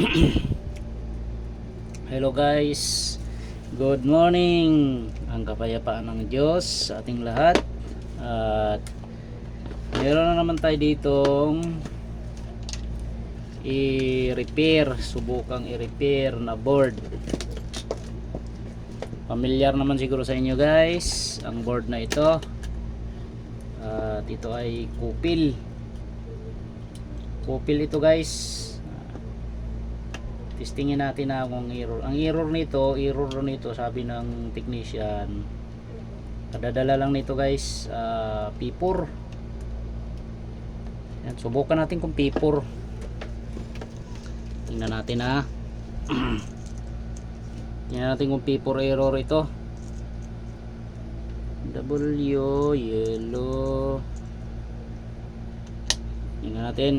Hello guys. Good morning. Ang kapayapaan ng Diyos sa ating lahat. At meron na naman tayo ditong i-repair, subukang i-repair na board. Familiar naman siguro sa inyo guys ang board na ito. At ito ay kupil. Kupil ito guys testingin natin na kung error. Ang error nito error nito sabi ng technician kadadala lang nito guys uh, P4 yan, subukan natin kung P4 tingnan natin ha tingnan natin kung P4 error ito. W yellow. Tingnan natin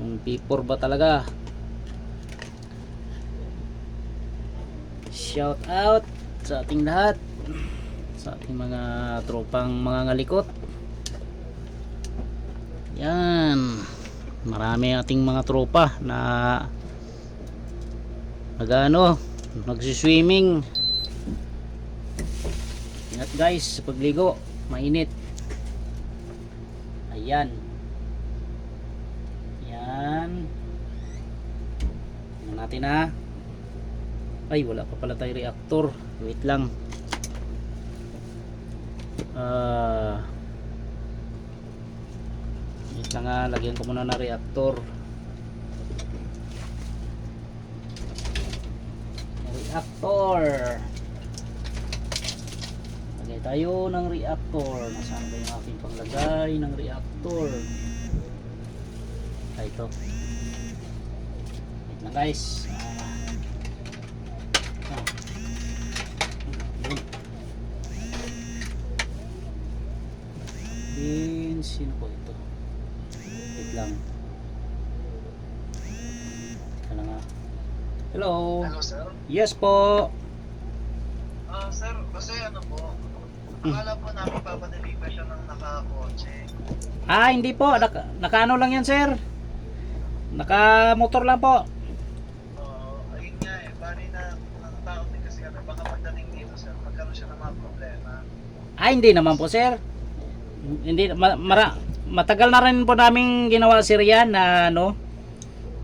kung P4 ba talaga? Shout out sa ating lahat. Sa ating mga tropang mga ngalikot. Yan. Marami ating mga tropa na nagano nagsiswimming. Ingat guys sa pagligo mainit. Ayan yan. Tingnan natin ha. Ay, wala pa pala tayo reactor. Wait lang. Ah. wait lang ha. Lagyan ko muna na reactor. Reactor. Lagay tayo ng reactor. Nasaan ba yung aking panglagay ng reactor? Ah, ito. Lang guys. Din, sino po ito? Wait lang. Teka lang ah. Hello. Hello, sir. Yes po. Ah, sir, kasi ano po, akala po namin papadeliver siya ng nakakotse. Ah, hindi po. Naka, nakaano lang yan, sir. Naka motor lang po. Oo, ayun nga eh, bali na ng tao din kasi ano, baka pagdating dito, sir, magkaroon siya ng mga problema. Ah, hindi naman po, sir. Hindi ma- mara, matagal na rin po namin ginawa sir yan na ano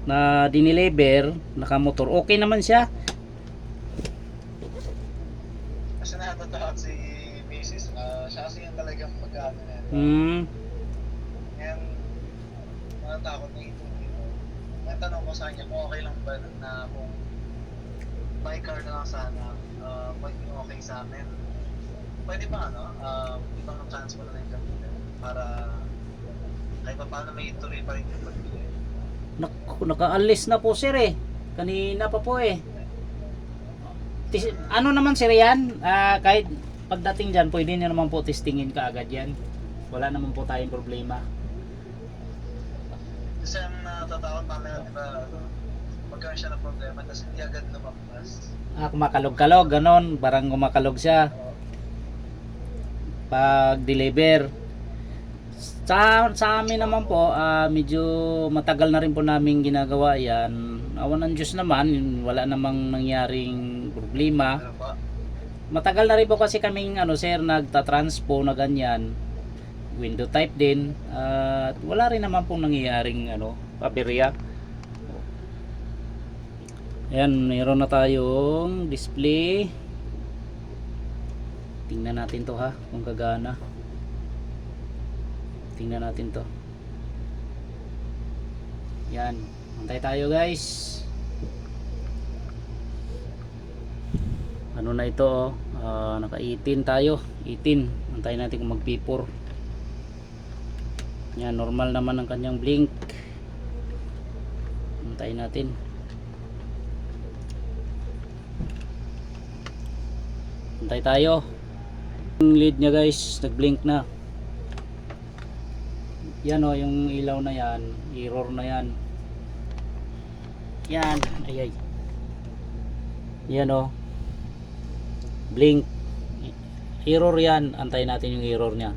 na diniliver nakamotor. Okay naman siya. Kasi nakatatakot si Mrs. ah, siya kasi yung talagang mag-ano na yun. Hmm. Ngayon, natatakot na ito dito. Ngayon tanong ko sa kanya kung okay lang ba na kung by car na lang sana, uh, okay sa amin. Pwede ba ano, uh, ibang chance mo na lang gamitin para kahit pa paano may tuloy pa rin yung pagbili. Naku, nakaalis na po sir eh. Kanina pa po eh. Tis- ano naman sir yan? Ah, kahit pagdating dyan, pwede nyo naman po testingin ka agad yan. Wala naman po tayong problema. Kasi ang natatakot namin, di ba, ano, magkaroon siya ng problema, tapos hindi agad lumampas. Ah, kumakalog-kalog, ganon. Parang kumakalog siya. Pag deliver sa, sa amin naman po ah, medyo matagal na rin po namin ginagawa yan. Awan ng Diyos naman wala namang nangyaring problema. Matagal na rin po kasi kaming ano sir nagtatranspo na ganyan. Window type din. At wala rin naman pong nangyayaring ano paberya ayan mayroon na tayong display tingnan natin to ha? Kung gagana. Tingnan natin to. Yan. Antay tayo guys. Ano na ito Ah, naka 18 tayo. 18 antayin natin kung mag P4 yan normal naman ang kanyang blink. Antayin natin. Antay tayo yung lead niya guys nag blink na. Yan o yung ilaw na yan. Error na yan. Yan. Ay ay. Yan o blink. Error yan. Antayin natin yung error niya.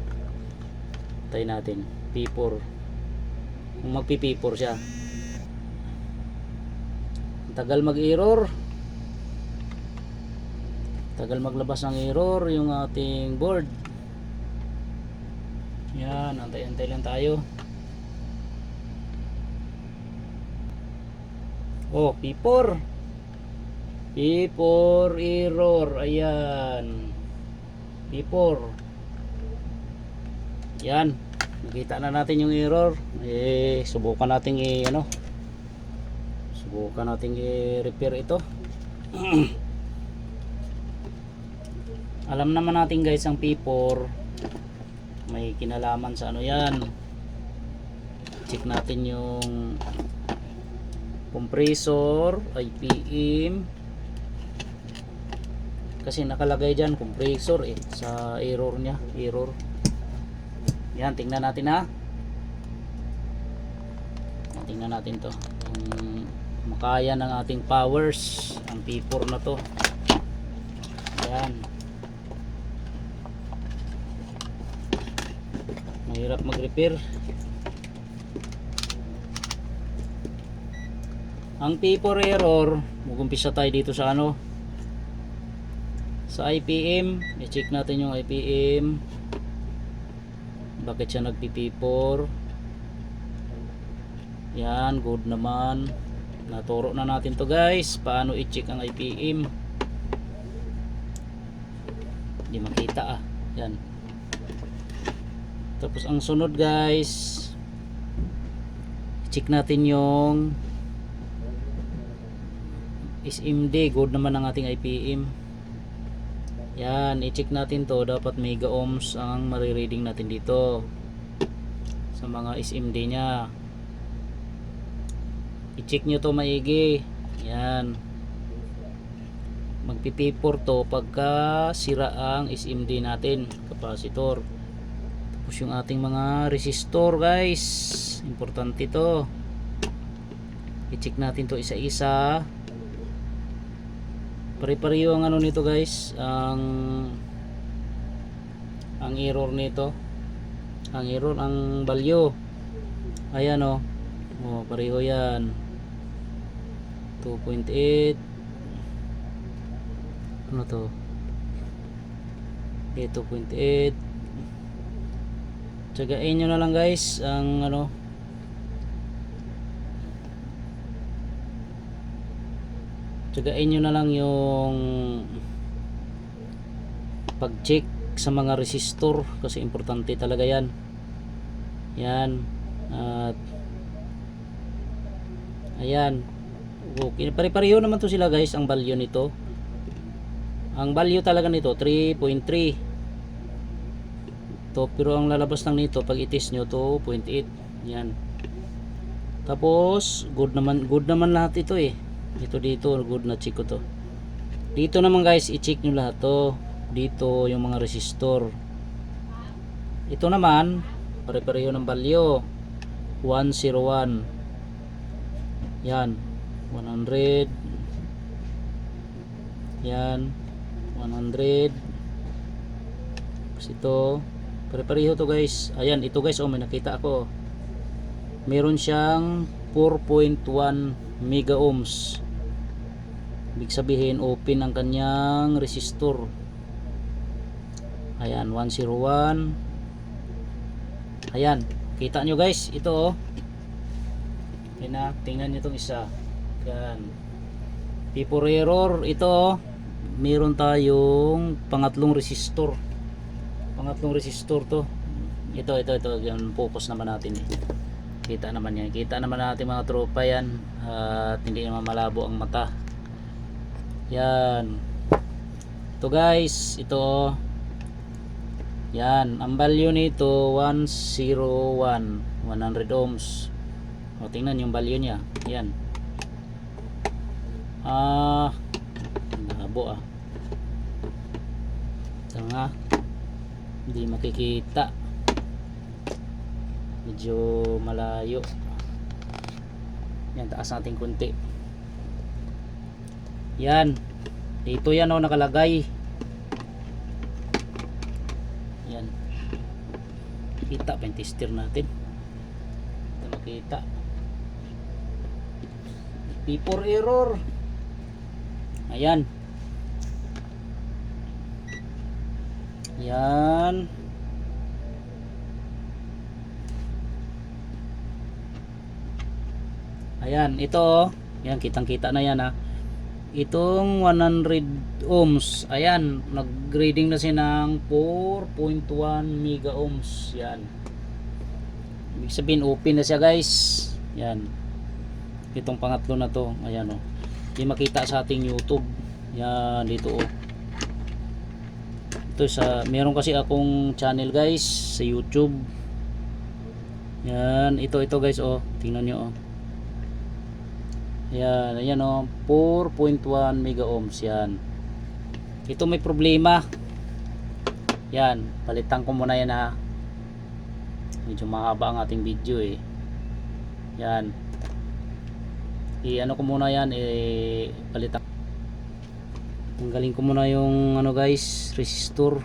Antayin natin. P4 kung magpi P4 siya. Tagal mag-error. Tagal maglabas ng error yung ating board. Yan, antay-antay lang tayo. Oh, P4. P4 error. Ayan. P4. Yan. Nakita na natin yung error. Eh, subukan natin i ano. Subukan natin i-repair ito. Alam naman natin guys ang P4 may kinalaman sa ano yan. Check natin yung compressor, IPM. Kasi nakalagay dyan compressor eh sa error niya, error. Yan, tingnan natin ha. Tingnan natin to. Kung makaya ng ating powers ang P4 na to. Yan. Mahirap mag-repair. Ang P4 error, mag-umpisa tayo dito sa ano? Sa IPM, i-check natin yung IPM. Bakit siya nagpi-P4? Yan, good naman. Naturo na natin to guys, paano i-check ang IPM. Hindi makita ah. Yan. Tapos ang sunod guys, check natin yung SMD, good naman ang ating IPM. Yan, i-check natin to, dapat mega ohms ang marireading natin dito sa mga SMD niya. I-check nyo to maigi. Yan. Magpipi4 to pagka sira ang SMD natin, capacitor. Tapos yung ating mga resistor guys. Importante to. I-check natin to isa-isa. Pare-pareho ang ano nito guys. Ang ang error nito. Ang error ang value. Ayan oh. Oh, pareho yan. 2.8 ano to? Okay, 2.8 Tsagain nyo na lang guys ang ano Tsagain nyo na lang yung pag-check sa mga resistor kasi importante talaga yan. Yan at ayan. Okay. pare-pareho naman to sila guys ang value nito. Ang value talaga nito 3.3 to pero ang lalabas lang nito pag itis nyo 2.8 yan. Tapos good naman good naman lahat ito eh. Ito dito good na check ko to. Dito naman guys i-check nyo lahat to. Dito yung mga resistor. Ito naman pare-pareho ng value 101 yan. 100 yan. 100 tapos ito pare-pareho to guys. Ayan ito guys oh may nakita ako. Meron siyang 4.1 mega ohms. Ibig sabihin open ang kanyang resistor. Ayan 101 ayan kita nyo guys ito oh. Yan na tingnan nyo itong isa. Yan P4 error ito oh. Meron tayong pangatlong resistor pangatlong resistor to. Ito ito ito. Yan focus naman natin eh. kita naman yan. Kita naman natin mga tropa yan. At hindi naman malabo ang mata. Yan. Ito guys. Ito yan. Ang value nito 101 100 ohms. O tingnan yung value niya. Yan. Ah nabo ah. Ito nga hindi makikita. Medyo malayo. Yan taas natin kunti yan. Dito yan oh nakalagay. Yan. Kita pa yung tester natin. Ito makita. P4 error. Ayan. Yan. Ayan, ito oh. Yan, kitang-kita na yan ha. Itong 100 ohms. Ayan, nag-grading na siya ng 4.1 mega ohms. Yan. Ibig sabihin, open na siya guys. Yan. Itong pangatlo na to. Ayan oh. Hindi makita sa ating YouTube. Yan, dito oh. Ito sa, meron kasi akong channel guys sa YouTube. Yan, ito ito guys oh. Tingnan nyo oh. Yan, ayan o, 4.1 mega ohms yan. Ito may problema. Yan, palitan ko muna yan ha. Medyo mahaba ang ating video eh. Yan. I-ano ko muna yan, eh, palitan. Tanggalin ko muna yung ano guys, resistor.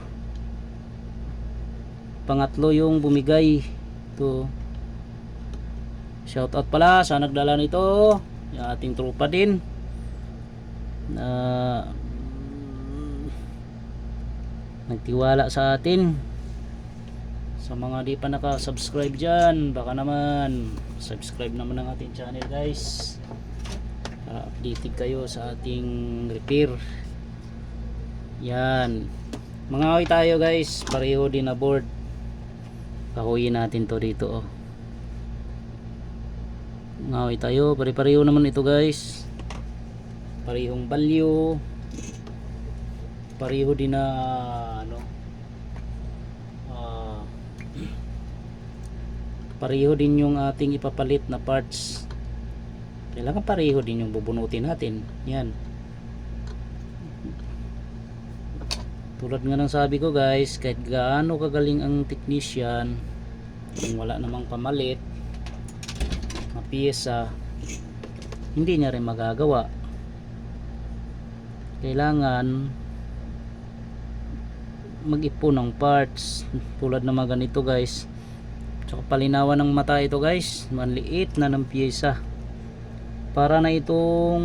Pangatlo yung bumigay. Ito. Shoutout pala sa nagdala nito yung ating tropa din na nagtiwala sa atin sa mga di pa naka-subscribe dyan baka naman subscribe naman ang ating channel guys para updated kayo sa ating repair yan. Mga kahoy tayo guys. Pareho din na board. Kahoyin natin to dito oh. Ngaway tayo. Pare-pareho naman ito guys. Parehong value pareho din na ano ah, pareho din yung ating ipapalit na parts. Kailangan pareho din yung bubunutin natin. Yan tulad nga ng sabi ko guys kahit gaano kagaling ang technician kung wala namang pamalit na pyesa hindi niya rin magagawa. Kailangan mag-ipon ng parts tulad ng mga ganito guys. Tsaka palinawan ng mata ito guys. Manliit na ng pyesa para na itong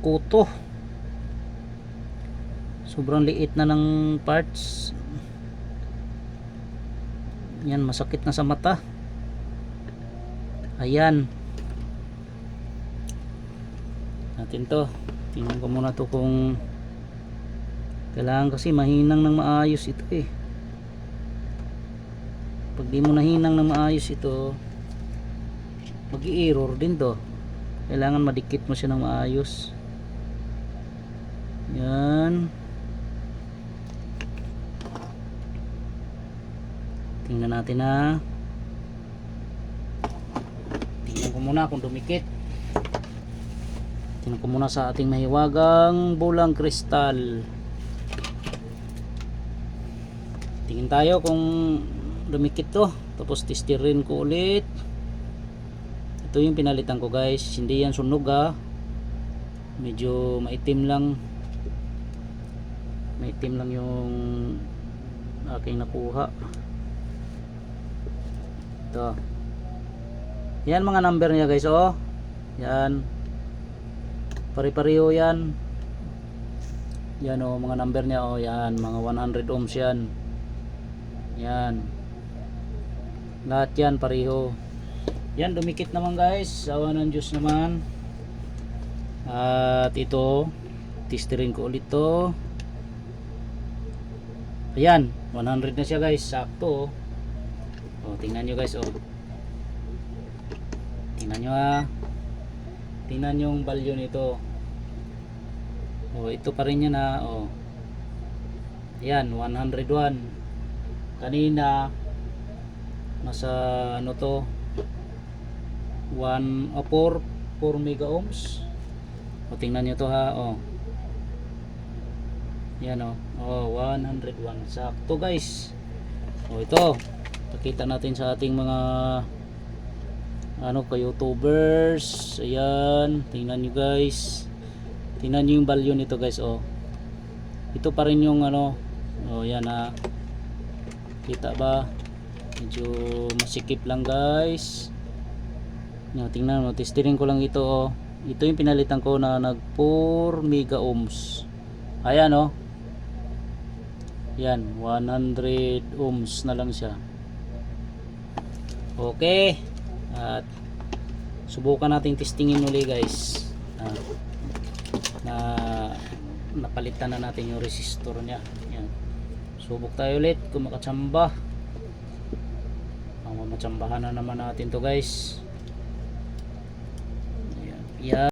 kuto sobrang liit na ng parts. Yan masakit na sa mata. Ayan. Natin to. Tingnan ko muna to kung kailangan kasi mahinang ng maayos ito eh. Pag di mo nahinang ng maayos ito mag error din to. Kailangan madikit mo siya ng maayos. Yan tingnan natin ha tingnan ko muna kung dumikit. Tingnan ko muna sa ating mahiwagang bulang kristal. Tingin tayo kung dumikit to. Tapos testirin ko ulit. Ito yung pinalitan ko guys. Hindi yan sunog ha. Medyo maitim lang. Maitim lang yung aking nakuha ito. Yan mga number niya guys oh. Yan. Pare-pareho yan. Yan oh mga number niya oh. Yan mga 100 ohms yan. Yan. Lahat yan pareho. Yan dumikit naman guys. Sawa ng Diyos naman. At ito testirin ko ulit to. Ayan 100 na siya guys. Sakto oh. Oh tingnan nyo guys oh tingnan nyo ha tingnan yung value nito. Oh ito pa rin yan ha oh yan 101 kanina nasa ano to? 1 o 4 4 mega ohms. O tingnan nyo to ha o. Yan o. O 101 sakto guys. O ito pakita natin sa ating mga ano ka youtubers. Ayan tingnan nyo guys. Tingnan nyo yung value nito guys o ito pa rin yung ano o yan ha. Kita ba? Medyo masikip lang guys. No, tingnan mo testirin ko lang ito oh. ito yung pinalitan ko na nag 4 mega ohms. Ayan oh. Yan 100 ohms na lang siya okay. At subukan nating testingin uli guys. Ah, na napalitan na natin yung resistor niya. Yan. Subok tayo ulit kung makatsamba ang na naman natin to guys. Ayan. Yan.